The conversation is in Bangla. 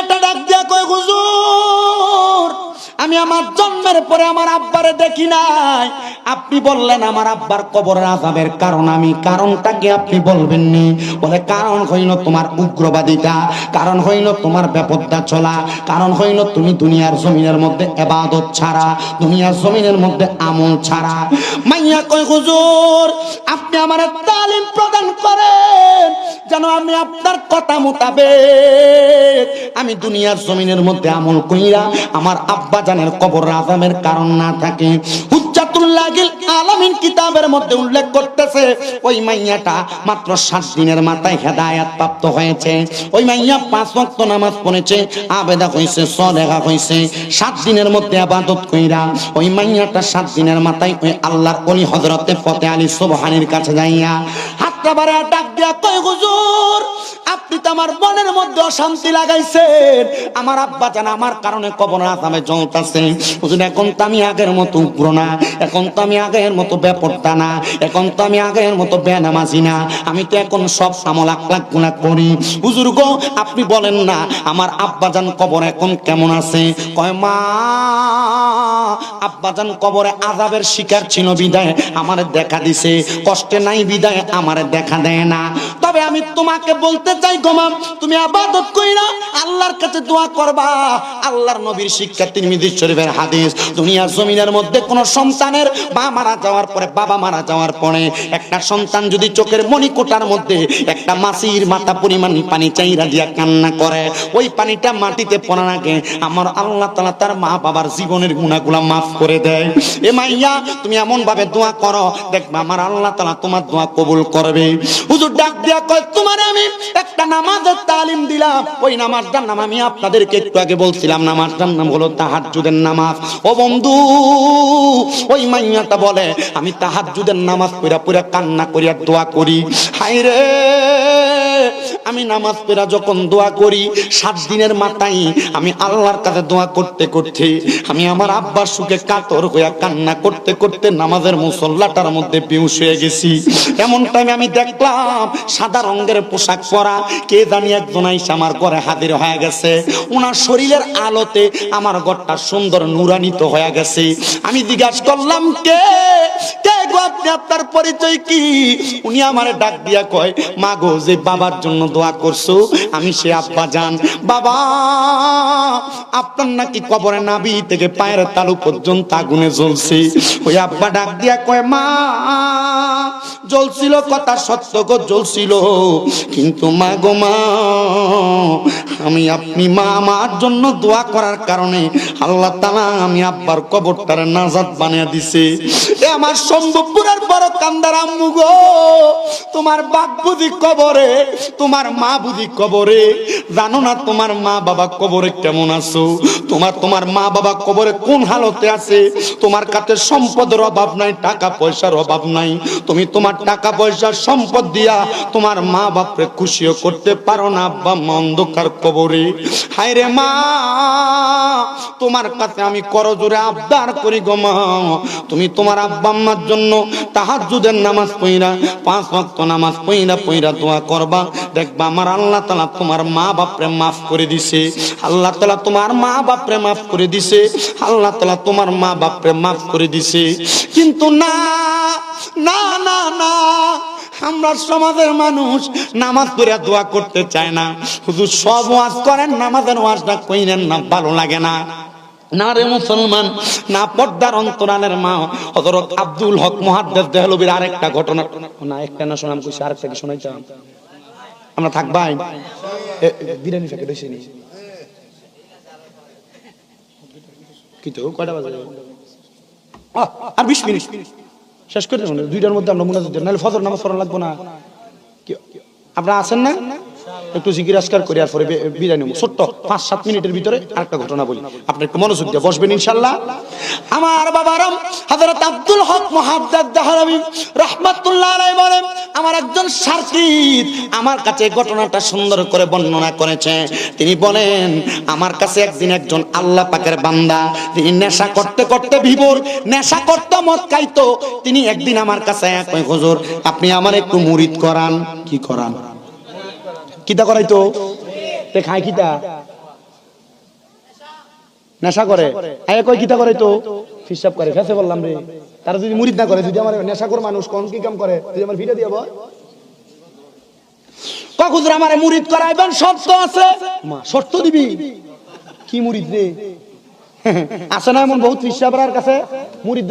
মাইয়াটা ডাক দিয়া কয় হুজুর আমি আমার জন্মের পরে আমার আব্বারে দেখি নাই। আপনি বললেন, আমার আব্বার কবরের আজাবের কারণ আমি, কারণটা কি আপনি বলবেন নি বলে, কারণ হইল তোমার উগ্রবাদিতা কারণ হইল তোমার বেপদ্দা চলা, কারণ হইল তুমি দুনিয়ার জমিনের মধ্যে এবাদত ছাড়া, দুনিয়ার জমিনের মধ্যে আমল ছাড়া। মাইয়া কই হুজুর, আপনি আমার তালিম প্রদান করেন, যেন আমি আপনার কথা মোতাবেক আমি দুনিয়ার জমিনের মধ্যে আমল কইরা আমার আব্বা জানের কবর আজামের কারণ না থাকে। সাত মধ্যে আবাদত কইরা ওই মাইয়াটা সাত মাথায় আল্লাহর অলি হযরতে ফতে আলী সুবহানের কাছে যাইয়া বাড়া ডাক দিয়া হুজুর, আপনি তো আমার মনের মধ্যে অশান্তি লাগাইছেন। আমার আব্বা জান আমার কারণে কবর আসামে হুজুর, এখন তো আমি আগের মতো উগ্র না। এখন তো আমি আগের মতো বেপরতা না। এখন তো আমি আগের মতো বেনামাজি না। আমি তো এখন সব আমল আকলাক গুণা করি। হুজুর গো, আপনি বলেন না, আমার আব্বা জান কবর এখন কেমন আছে? কয়, মা, আব্বা আব্বাজান কবরে আজাবের শিকার ছিল বিদায়। আমার দেখা দিছে। কষ্টে নাই বিদায়, আমার দেখা দেয় না। তবে আমি তোমাকে বলতে চাই গোমাম তুমি আবাদত কইরা আল্লাহর কাছে দোয়া করবা। আল্লাহর নবীর শিক্ষা তিরমিজি শরীফের হাদিস, দুনিয়ার জমিনের মধ্যে কোন সন্তানের মা মারা যাওয়ার পরে, বাবা মারা যাওয়ার পরে, একটা সন্তান যদি চোখের মণিকোটার মধ্যে একটা মাসির মাথা পরিমাণ পানি চাইরা দিয়া কান্না করে, ওই পানিটা মাটিতে পড়া রাখে আমার আল্লাহ তালা তার মা বাবার জীবনের গুণাগুলা মাফ করে দেয়। এ মাইয়া, তুমি এমন ভাবে দোয়া করো, দেখবে আমার আল্লাহ তালা তোমার দোয়া কবুল করবে। হুজুর ডাক দিয়া কয়, তোমার আমি একটা নামাজের তালিম দিলাম। ওই নামাজটার নাম আমি আপনাদেরকে একটু আগে বলছিলাম, নামাজটার নাম হলো তাহাজ্জুদের নামাজ। ও বন্ধু, ওই মাইয়াটা বলে, আমি তাহাজ্জুদের নামাজ পড়া পড়া কান্না করিয়া দোয়া করি। হাই রে! আমি নামাজ পেরা যখন দোয়া করি, সাত দিনের মাথায় আমি আল্লাহর কাছে দোয়া করতে করতে, আমি আমার আব্বার সুখে কাতর হইয়া কান্না করতে করতে নামাজের মুসল্লাটার মধ্যে বেউস হয়ে গেছি। এমন টাইমে আমি দেখলাম সাদা রঙের পোশাক পরা, কে জানি একজন আইসা আমার ঘরে হাজির হয়ে গেছে। ওনার শরীরের আলোতে আমার ঘরটা সুন্দর নুরানিত হয়ে গেছে। আমি জিজ্ঞাসা করলাম, কে? কে আপনি আপনার পরিচয় কি? উনি আমারে ডাক দিয়া কয় মা গো যে বাবার জন্য দোয়া করছ, আমি সে আব্বা জান। বাবা, আপনার নাকি কবরে নাবি থেকে পায়ের তালু পর্যন্ত আগুনে জ্বলছে। ওই আব্বা ডাক দিয়া কয়, মা, জ্বলছিল, কথা সত্য গো, জ্বলছিল। কিন্তু মা গো, মা, আমি আপনি মা আমার জন্য দোয়া করার কারণে আল্লাহ তালা আমি আব্বার কবরটারে নাজাত বানিয়ে দিছে। এ আমার সম্ভবপুরের বড় কান্দার আম্মু তোমার বাপ বুঝি কবরে, তোমার মা বুঝি কবরে। জানো না তোমার মা বাবা কবরে কেমন আছো? তোমার তোমার মা বাবা কবরে কোন হালতে আছে? তোমার কাছে সম্পদের অভাব নাই, টাকা পয়সার অভাব নাই। তুমি তোমার টাকা পয়সার সম্পদ দিয়া তোমার মা বাপরে খুশিও করতে পারো না, আব্বা অন্ধকার কবরে। হায় মা, তোমার কাছে আমি করজোরে আবদার করি গো মা। তুমি তোমার আব্বা আম্মার জন্য তাহাজ্জুদের নামাজ পইরা, পাঁচ ওয়াক্ত নামাজ পইরা পইরা দোয়া করবা। দেখবা আমার আল্লাহ তাআলা তোমার মা বাপরে মাফ করে দিছে। আল্লাহ তাআলা তোমার মা বাপরে মাফ করে দিছে। আল্লাহ তাআলা তোমার মা বাপরে মাফ করে দিছে। কিন্তু না না না না, আমরা সমাজের মানুষ নামাজ পড়ে দোয়া করতে চায় না। শুধু সব ওয়াজ করেন, নামাজের ওয়াজটা কইলেন না, ভালো লাগে না। না রে মুসলমান, না পর্দার অন্তরালের মা হজরত আব্দুল হক মুহাদ্দিস দেহলবির আরেকটা ঘটনা। না, একটা না শোনাম কইছি আরেকটা কি শোনাইতাম। আমরা থাকবাই বিরিয়ানি হইছে নি? কি তো, কয়টা বাজে? আর 20 মিনিট। শেষ করে দুইটার মধ্যে আমরা মুনাজাত নাহলে ফজর নামাজ পড়া লাগবো না। আপনারা আছেন না? একটু আসকার করি, আর পরে বিদায় নেব। ছোট্ট পাঁচ, সাত মিনিটের ভিতরে আরেকটা ঘটনা বলি। আপনি একটু মনোযোগ দিয়ে বসবেন ইনশাল্লাহ আমার বাবারাম, হযরত আব্দুল হক মুহাদ্দাদ দাহরামি, রাহমাতুল্লাহ আলাইহি বলেন, আমার একজন সার্কিট আমার কাছে ঘটনাটা সুন্দর করে বর্ণনা করেছে। তিনি বলেন, আমার কাছে একদিন একজন আল্লাহ পাকের বান্দা, তিনি নেশা করতে করতে বিভোর, নেশা করতে মদ খাইতো। তিনি একদিন আমার কাছে এক হুজুর, আপনি আমার একটু মুরিদ করান। কি করান? কিতা করাইতো? তে খায় কিতা? নেশা করে। আয় কই কিতা করে তো ফিসাব করে, ফেসে বললাম রে। তারা যদি মুরিদ না করে, যদি আমার নেশা করে মানুষ, কোন কি কাম করে? তুই আমার ভিডিও দিয়ে বল কখুজরা আমারে মুরিদ করাইবেন? শর্ত আছে? মা, শর্ত দিবি। কি মুরিদ রে? আছে না এমন বহুত ফিসাবরার কাছে? মুরিদ